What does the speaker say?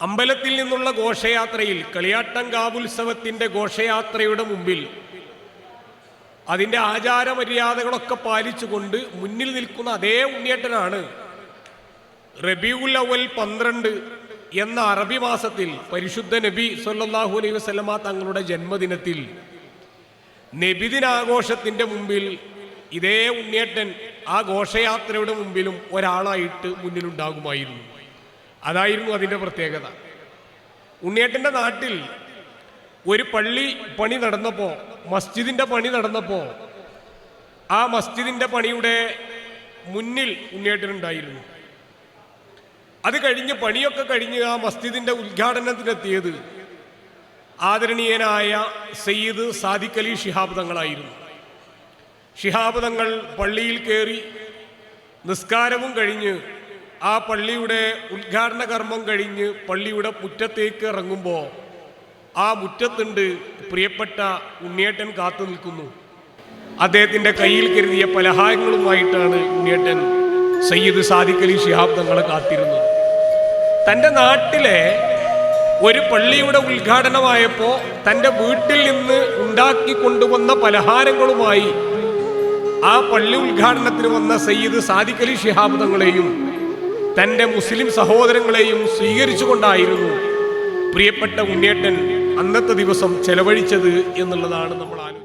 അമ്പലത്തിൽ നിന്നുള്ള ഘോഷയാത്രയിൽ കളിയാട്ടങ്കാവുത്സവത്തിന്റെ ഘോഷയാത്രയുടെ മുമ്പിൽ അതിന്റെ ആചാരമര്യാദകളൊക്കെ പാലിച്ചുകൊണ്ട് മുന്നിൽ നിൽക്കുന്ന അതേ ഉണ്ണിയേട്ടനാണ് റബിയുൽ അവൽ പന്ത്രണ്ട് എന്ന അറബി മാസത്തിൽ പരിശുദ്ധ നബി സൊല്ലാഹു അലൈഹി വസ്ലമ തങ്ങളുടെ ജന്മദിനത്തിൽ നബിദിനാഘോഷത്തിന്റെ മുമ്പിൽ ഇതേ ഉണ്ണിയേട്ടൻ ആ ഘോഷയാത്രയുടെ മുമ്പിലും ഒരാളായിട്ട് മുന്നിലുണ്ടാകുമായിരുന്നു. അതായിരുന്നു അതിന്റെ പ്രത്യേകത. ഉണ്ണിയേട്ടന്റെ നാട്ടിൽ ഒരു പള്ളി പണി നടന്നപ്പോൾ മസ്ജിദിന്റെ പണി നടന്നപ്പോൾ ആ മസ്ജിദിന്റെ പണിയുടെ മുന്നിൽ ഉണ്ണിയേട്ടനുണ്ടായിരുന്നു. അത് കഴിഞ്ഞ് പണിയൊക്കെ കഴിഞ്ഞ് ആ മസ്ജിദിന്റെ ഉദ്ഘാടനത്തിനെത്തിയത് ആദരണീയനായ സയ്യിദ് സാദിഖ് അലി ശിഹാബ് തങ്ങളായിരുന്നു. ഷിഹാബ് തങ്ങൾ പള്ളിയിൽ കയറി നിസ്കാരവും കഴിഞ്ഞ് ആ പള്ളിയുടെ ഉദ്ഘാടന കർമ്മം കഴിഞ്ഞ് പള്ളിയുടെ മുറ്റത്തേക്ക് ഇറങ്ങുമ്പോൾ ആ മുറ്റത്തുണ്ട് പ്രിയപ്പെട്ട ഉണ്ണിയേട്ടൻ കാത്തു നിൽക്കുന്നു. അദ്ദേഹത്തിന്റെ കയ്യിൽ കരുതിയ പലഹാരങ്ങളുമായിട്ടാണ് ഉണ്ണിയേട്ടൻ സയ്യിദ് സാദിഖ് അലി ഷിഹാബ് തങ്ങളെ കാത്തിരുന്നത്. തന്റെ നാട്ടിലെ ഒരു പള്ളിയുടെ ഉദ്ഘാടനമായപ്പോൾ തന്റെ വീട്ടിൽ നിന്ന് ഉണ്ടാക്കി കൊണ്ടുവന്ന പലഹാരങ്ങളുമായി ആ പള്ളി ഉദ്ഘാടനത്തിന് വന്ന സയ്യിദ് സാദിഖ് അലി ഷിഹാബ് തങ്ങളെയും തന്റെ മുസ്ലിം സഹോദരങ്ങളെയും സ്വീകരിച്ചുകൊണ്ടായിരുന്നു പ്രിയപ്പെട്ട ഉണ്ണിയേട്ടൻ അന്നത്തെ ദിവസം ചെലവഴിച്ചത് എന്നുള്ളതാണ് നമ്മൾ ആലോചിക്കുന്നത്.